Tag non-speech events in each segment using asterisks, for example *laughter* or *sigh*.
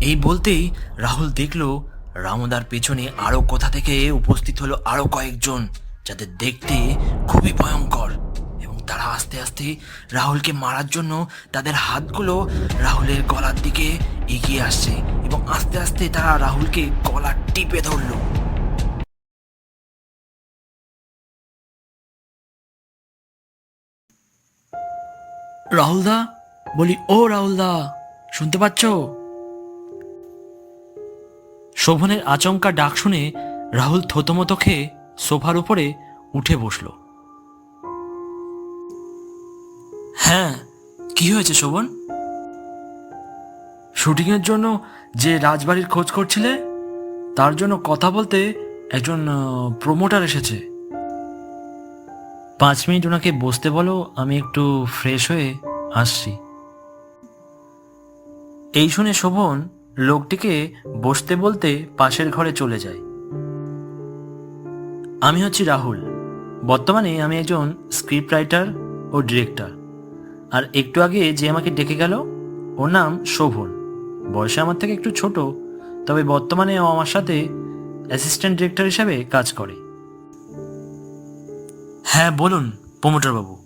এই বলতেই রাহুল দেখল রামদার পেছনে আরও কোথা থেকে উপস্থিত হলো আরও কয়েকজন, যাদের দেখতে খুবই ভয়ঙ্কর। এবং তারা আস্তে আস্তে রাহুলকে মারার জন্য তাদের হাতগুলো রাহুলের গলার দিকে এগিয়ে আসছে এবং আস্তে আস্তে তারা রাহুলকে গলা টিপে ধরলো। রাহুলদা? বলি, ও রাহুলদা, শুনতে পাচ্ছ? শোভনের আচমকা ডাক শুনে রাহুল থতমত খেয়ে সোফার উপরে উঠে বসল। হ্যাঁ কি হয়েছে শোভন? শুটিংয়ের জন্য যে রাজবাড়ির খোঁজ করছিলে তার জন্য কথা বলতে একজন প্রমোটার এসেছে। পাঁচ মিনিট ওনাকে বসতে বলো আমি একটু ফ্রেশ হয়ে আসছি। এই শুনে শোভন লোকটিকে বসতে বলতে পাশের ঘরে চলে যায়। আমি হচ্ছি রাহুল। বর্তমানে আমি একজন স্ক্রিপ্ট রাইটার ও ডিরেক্টর আর একটু আগে যে আমাকে ডেকে গেল, ওর নাম শোভন। বয়সে আমার থেকে একটু ছোট, তবে বর্তমানে ও আমার সাথে অ্যাসিস্ট্যান্ট ডিরেক্টর হিসাবে কাজ করে। হ্যাঁ বলুন প্রমোটার বাবু।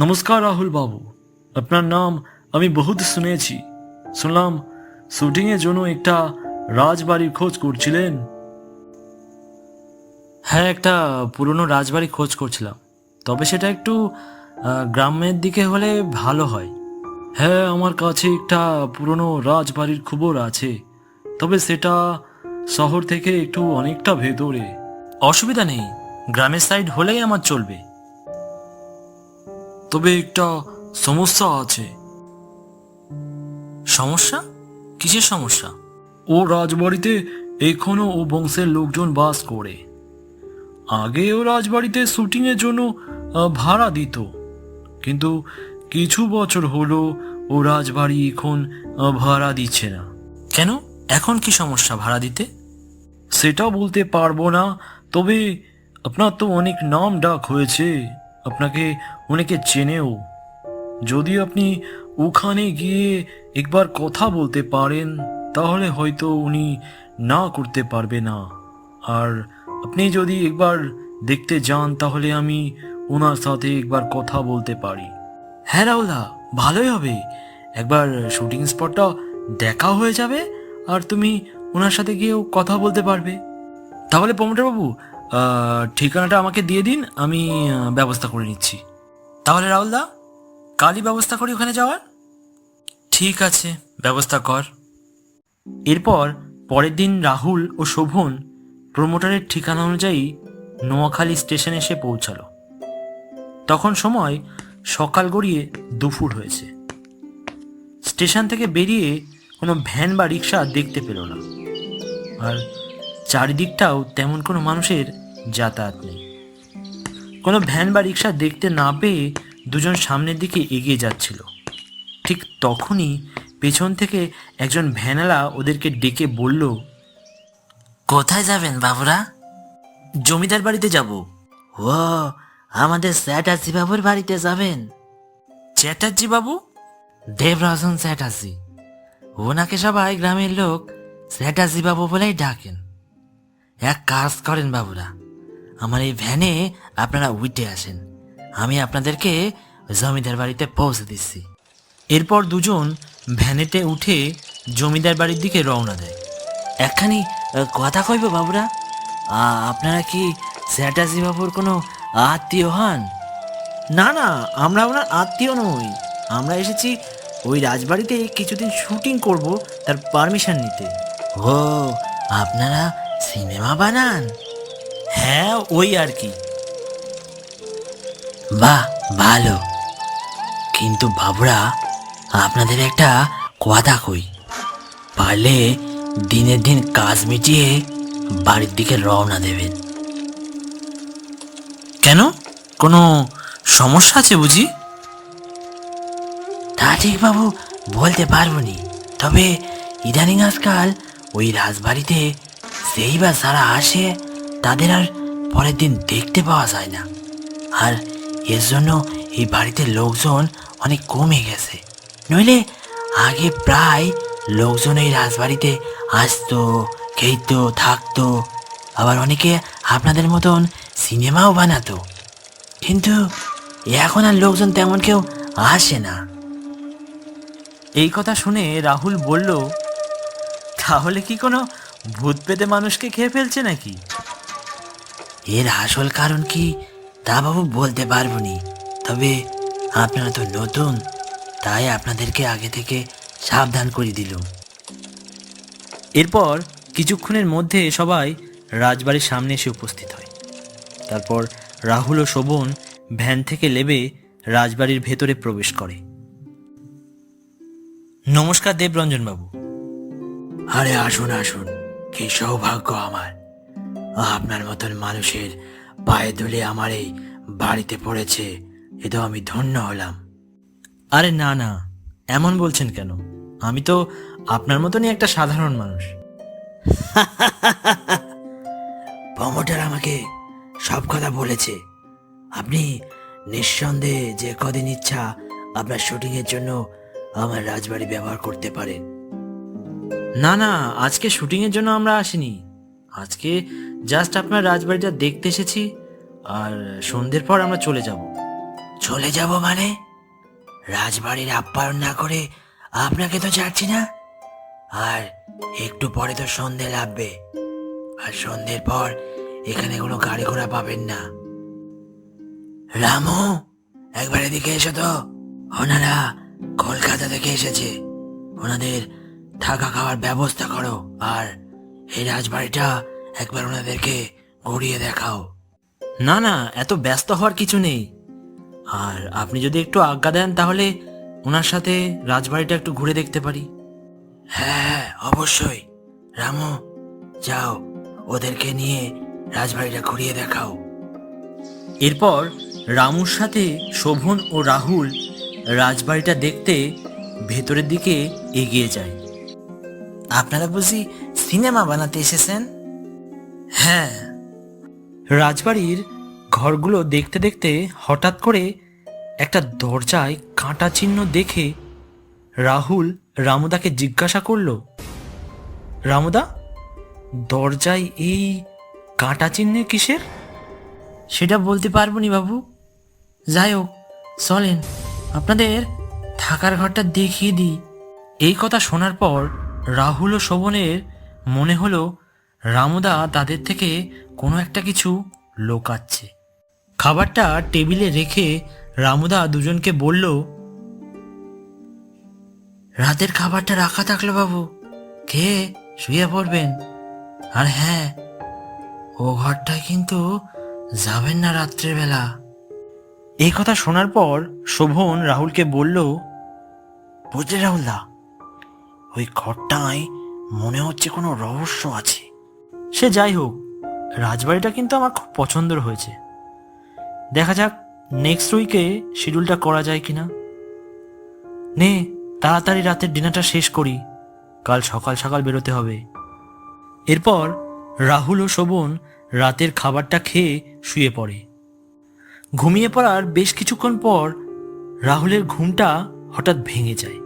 নমস্কার, রাহুল বাবু। আপনার নাম আমি বহুত শুনেছি। শুনলাম শুটিংয়ের জন্য একটা রাজবাড়ির খোঁজ করছিলেন? হ্যাঁ একটা পুরনো রাজবাড়ি খোঁজ করছিলাম। তবে সেটা একটু গ্রামের দিকে হলে ভালো হয়। হ্যাঁ আমার কাছে একটা পুরনো রাজবাড়ির খবর আছে। তবে সেটা শহর থেকে একটু অনেকটা ভেতরে। অসুবিধা নেই, গ্রামের সাইড হলেই আমার চলবে। তবে একটা সমস্যা আছে। সমস্যা? কিসের সমস্যা? ও রাজবাড়িতে এখনও ও বংশের লোকজন বাস করে। আগে ও রাজবাড়িতে শুটিংয়ের জন্য ভাড়া দিত। কিন্তু কিছু বছর হলো ও রাজবাড়ি এখন ভাড়া দিচ্ছে না। কেন? এখন কি সমস্যা ভাড়া দিতে? সেটা বলতে পারব না তবে আপনার তো অনেক নাম ডাক হয়েছে। আপনাকে অনেকে চেনেও। যদি আপনি ওখানে গিয়ে একবার কথা বলতে পারেন, তাহলে হয়তো উনি না করতে পারবে না। আর আপনি যদি একবার দেখতে যান, তাহলে আমি ওনার সাথে একবার কথা বলতে পারি। হ্যাঁ রাহুলদা, ভালোই হবে। একবার শুটিং স্পটটা দেখা হয়ে যাবে, আর তুমি ওনার সাথে গিয়েও কথা বলতে পারবে। তাহলে বাবু ঠিকানাটা আমাকে দিয়ে দিন, আমি ব্যবস্থা করে নিচ্ছি। তাহলে রাহুলদা কালই ব্যবস্থা করি ওখানে যাওয়ার? ঠিক আছে, ব্যবস্থা কর। এরপর পরের দিন রাহুল ও শোভন প্রমোটারের ঠিকানা অনুযায়ী নোয়াখালী স্টেশনে এসে পৌঁছালো। তখন সময় সকাল গড়িয়ে দুপুর হয়েছে। স্টেশন থেকে বেরিয়ে কোনো ভ্যান বা রিক্সা দেখতে পেল না। আর চারিদিকটাও তেমন কোনো মানুষের যাতায়াত নেই। কোনো ভ্যান বা রিক্সা দেখতে না পেয়ে দুজন সামনের দিকে এগিয়ে যাচ্ছিল। ঠিক তখনই পেছন থেকে একজন ভ্যানালা ওদেরকে ডেকে বলল কোথায় যাবেন বাবুরা? জমিদার বাড়িতে যাব। ও আমাদের চ্যাটার্জি বাবুর বাড়িতে যাবেন? চ্যাটার্জি বাবু? দেবরাজন চ্যাটার্জি। ওনাকে সবাই গ্রামের লোক চ্যাটার্জি বাবু বলেই ডাকেন। এক কাজ করেন বাবুরা আমার এই ভ্যানে আপনারা উঠে আসেন। আমি আপনাদেরকে জমিদার বাড়িতে পৌঁছে দিচ্ছি। এরপর দুজন ভ্যানেতে উঠে জমিদার বাড়ির দিকে রওনা দেয়। একখানি কথা কইব বাবুরা? আপনারা কি চ্যাটার্জি বাবুর কোনো আত্মীয় হন? না না, আমরা ওনার আত্মীয় নই। আমরা এসেছি ওই রাজবাড়িতে কিছুদিন শুটিং করব, তার পারমিশন নিতে। ও, আপনারা সিনেমা বানান? হ্যাঁ ওই আর কি। বাহ, ভালো। কিন্তু বাবুরা, আপনাদের একটা কথা কই। পারলে দিনের দিন কাজ মিটিয়ে বাড়ির দিকে রওনা দেবেন। কেন? কোনো সমস্যা আছে বুঝি? তা ঠিক বাবু, বলতে পারব নি। তবে ইদানিং আজকাল ওই রাজবাড়িতে সেই বা যারা আসে, তাদের আর পরের দিন দেখতে পাওয়া যায় না। আর এর জন্য এই বাড়িতে লোকজন অনেক কমে গেছে। নইলে আগে প্রায় লোকজন এই রাজবাড়িতে আসতো খেতো থাকতো। আবার অনেকে আপনাদের মতন সিনেমাও বানাতো। কিন্তু এখন আর লোকজন তেমন কেউ আসে না। এই কথা শুনে রাহুল বলল, তাহলে কি কোনো ভূত পেতে মানুষকে খেয়ে ফেলছে নাকি? এর আসল কারণ কি তা বাবু বলতে পারব নি। তবে আপনারা তো নতুন তাই আপনাদেরকে আগে থেকে সাবধান করে দিলুম। এরপর কিছুক্ষণের মধ্যে সবাই রাজবাড়ির সামনে এসে উপস্থিত হয়। তারপর রাহুল ও শোভন ভ্যান থেকে লেবে রাজবাড়ির ভেতরে প্রবেশ করে। নমস্কার দেবরঞ্জন বাবু। আরে আসুন আসুন কি সৌভাগ্য আমার। আপনার মতন মানুষের পায়ে ধুলে আমার এই বাড়িতে পড়েছে এ তো আমি ধন্য হলাম। আরে না না এমন বলছেন কেন? আমি তো আপনার মতনই একটা সাধারণ মানুষ। *laughs* প্রমোটার আমাকে সব কথা বলেছে। আপনি নিঃসন্দেহে যে কদিন ইচ্ছা আপনার শুটিংয়ের জন্য আমার রাজবাড়ি ব্যবহার করতে পারেন। না না আজকে শুটিংয়ের জন্য আমরা আসিনি। আজকে জাস্ট আপনার রাজবাড়িটা দেখতে এসেছি, আর সন্ধ্যের পর আমরা চলে যাব। চলে যাব মানে? রাজবাড়ির আপ্যায়ন না করে আপনাকে তো ছাড়ছি না? আর একটু পরে তো সন্ধে লাগবে, আর সন্ধ্যের পর এখানে কোনো গাড়ি ঘোড়া পাবেন না। রামু, একবার এদিকে এসো তো। ওনারা কলকাতা থেকে এসেছে। ওনাদের থাকা খাওয়ার ব্যবস্থা করো, আর এই রাজবাড়িটা একবার ওনাদেরকে ঘুরিয়ে দেখাও। না না, এত ব্যস্ত হওয়ার কিছু নেই। আর আপনি যদি একটু আজ্ঞা দেন, তাহলে ওনার সাথে রাজবাড়িটা একটু ঘুরে দেখতে পারি। হ্যাঁ অবশ্যই। রামু, যাও, ওদেরকে নিয়ে রাজবাড়িটা ঘুরিয়ে দেখাও। এরপর রামুর সাথে শোভন ও রাহুল রাজবাড়িটা দেখতে ভেতরের দিকে এগিয়ে যায়। আপনারা বুঝি সিনেমা বানাতে এসেছেন? হ্যাঁ। রাজবাড়ির ঘরগুলো দেখতে দেখতে হঠাৎ করে একটা দরজায় কাঁটা চিহ্ন দেখে রাহুল রামুদাকে জিজ্ঞাসা করল, রামুদা, দরজায় এই কাঁটা চিহ্ন কিসের? সেটা বলতে পারব নি বাবু। যাই হোক, চলেন, আপনাদের থাকার ঘরটা দেখিয়ে দিই। এই কথা শোনার পর রাহুল ও শোভনের মনে হলো রামুদা তাদের থেকে কোনো একটা কিছু লোকাচ্ছে। খাবারটা টেবিলে রেখে রামুদা দুজনকে বলল, রাতের খাবারটা রাখা থাকল বাবু, খেয়ে শুয়ে পড়বেন। আর হ্যাঁ ও ঘরটায় কিন্তু যাবেন না রাত্রেবেলা এই কথা শোনার পর শোভন রাহুলকে বলল, বুঝলে রাহুলদা, ওই ঘরটায় মনে হচ্ছে কোনো রহস্য আছে। সে যাই হোক, রাজবাড়িটা কিন্তু আমার খুব পছন্দের হয়েছে। দেখা যাক নেক্সট উইকে শিডিউলটা করা যায় কিনা। নে, তাড়াতাড়ি রাতের ডিনারটা শেষ করি। কাল সকাল সকাল বেরোতে হবে। এরপর রাহুল ও শোভন রাতের খাবারটা খেয়ে শুয়ে পড়ে। ঘুমিয়ে পড়ার বেশ কিছুক্ষণ পর রাহুলের ঘুমটা হঠাৎ ভেঙে যায়।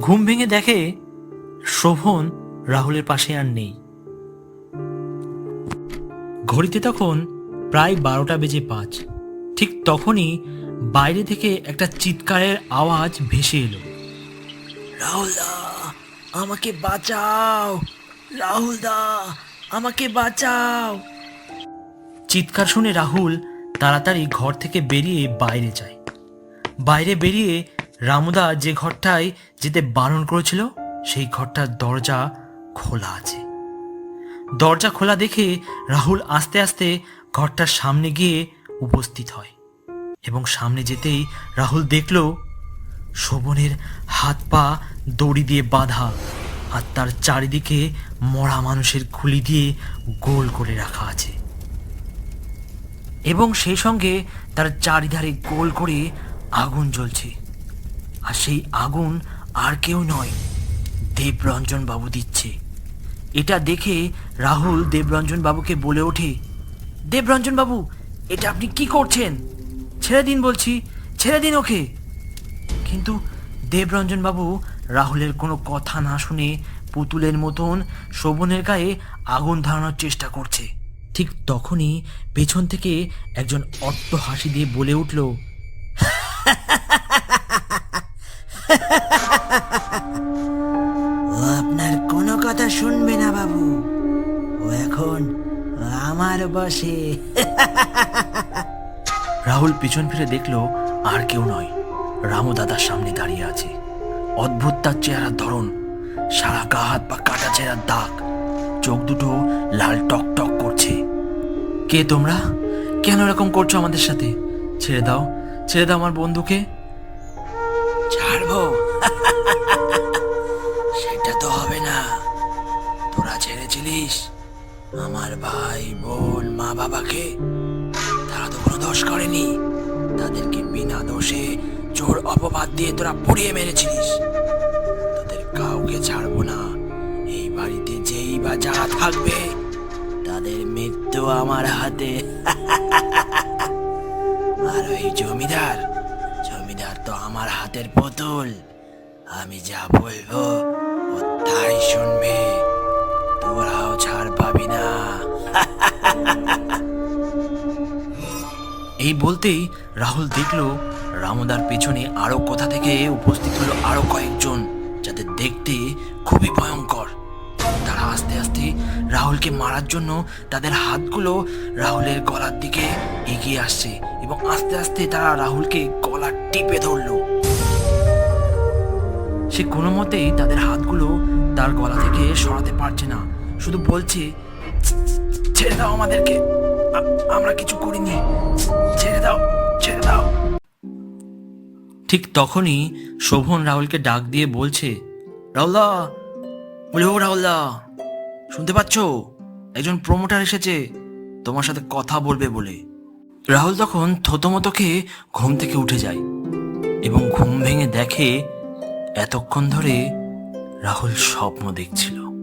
ঘুম ভেঙে দেখে শোভন রাহুলের পাশে আর নেই। ঘড়িতে তখন প্রায় বারোটা বেজে পাঁচ। ঠিক তখনই বাইরে থেকে একটা চিৎকারের আওয়াজ ভেসে এলো। রাহুলদা, আমাকে বাঁচাও। রাহুলদা, আমাকে বাঁচাও। চিৎকার শুনে রাহুল তাড়াতাড়ি ঘর থেকে বেরিয়ে বাইরে যায়। বাইরে বেরিয়ে রামুদা যে ঘরটায় যেতে বারণ করেছিল, সেই ঘরটার দরজা খোলা আছে। দরজা খোলা দেখে রাহুল আস্তে আস্তে ঘরটার সামনে গিয়ে উপস্থিত হয় এবং সামনে যেতেই রাহুল দেখল শোভনের হাত পা দড়ি দিয়ে বাঁধা আর তার চারিদিকে মরা মানুষের খুলি দিয়ে গোল করে রাখা আছে। এবং সেই সঙ্গে তার চারিধারে গোল করে আগুন জ্বলছে। আর সেই আগুন আর কেউ নয়, দেবরঞ্জন বাবু দিচ্ছে। এটা দেখে রাহুল দেবরঞ্জন বাবুকে বলে ওঠে দেবরঞ্জন বাবু এটা আপনি কি করছেন ছেড়ে দিন বলছি ছেড়ে দিন ওকে কিন্তু দেবরঞ্জন বাবু রাহুলের কোনো কথা না শুনে পুতুলের মতন শোভনের গায়ে আগুন ধরানোর চেষ্টা করছে ঠিক তখনই পেছন থেকে একজন অট্ট হাসি দিয়ে বলে উঠল বসে রাহুল পিছন ফিরে দেখল আর কেউ নয়। রামু দাদার সামনে দাঁড়িয়ে আছে। অদ্ভুত তার চেহারার ধরন। সারা গা, হাত পা কাটা চেহারার দাগ। চোখ দুটো লাল টক টক করছে। কে তোমরা? কেন এরকম করছ আমাদের সাথে? ছেড়ে দাও ছেড়ে দাও আমার বন্ধুকে। ছাড়বো। সেটা তো হবে না। তোরা ছেড়েছিলিস। আমার ভাই, বোন, মা বাবাকে তারা তো কোনো দোষ করেনি। তাদেরকে বিনা দোষে জোর অপবাদ দিয়ে তোরা পুড়িয়ে মেরেছিস তাদের কাউকে ছাড়বো না। এই বাড়িতে যেই বা যা থাকবে, তাদের মৃত্যু আমার হাতে। *laughs* আর ওই জমিদার জমিদার তো আমার হাতের পুতুল। আমি যা বলব, ও তাই শুনবে। তোরাও ছাড় পাবি না। এই বলতেই রাহুল দেখল রামদার পেছনে আরও কোথা থেকে উপস্থিত হলো আরও কয়েকজন যাদের দেখতে খুবই ভয়ঙ্কর। তারা আস্তে আস্তে রাহুলকে মারার জন্য তাদের হাতগুলো রাহুলের গলার দিকে এগিয়ে আসছে এবং আস্তে আস্তে তারা রাহুলকে গলা টিপে ধরলো। সে কোনো মতেই তাদের হাতগুলো তার গলা থেকে সরাতে পারছে না। শুধু বলছে ছেড়ে দাও আমাদেরকে। আমরা কিছু করিনি। ছেড়ে দাও ছেড়ে দাও। ঠিক তখনই শোভন রাহুলকে ডাক দিয়ে বলছে, রাহুলদা, বলে ও রাহুলদা, শুনতে পাচ্ছ? একজন প্রমোটার এসেছে। তোমার সাথে কথা বলবে বলে। রাহুল তখন থতমত খেয়ে ঘুম থেকে উঠে যায় এবং ঘুম ভেঙে দেখে এতক্ষণ ধরে রাহুল স্বপ্ন দেখছিল।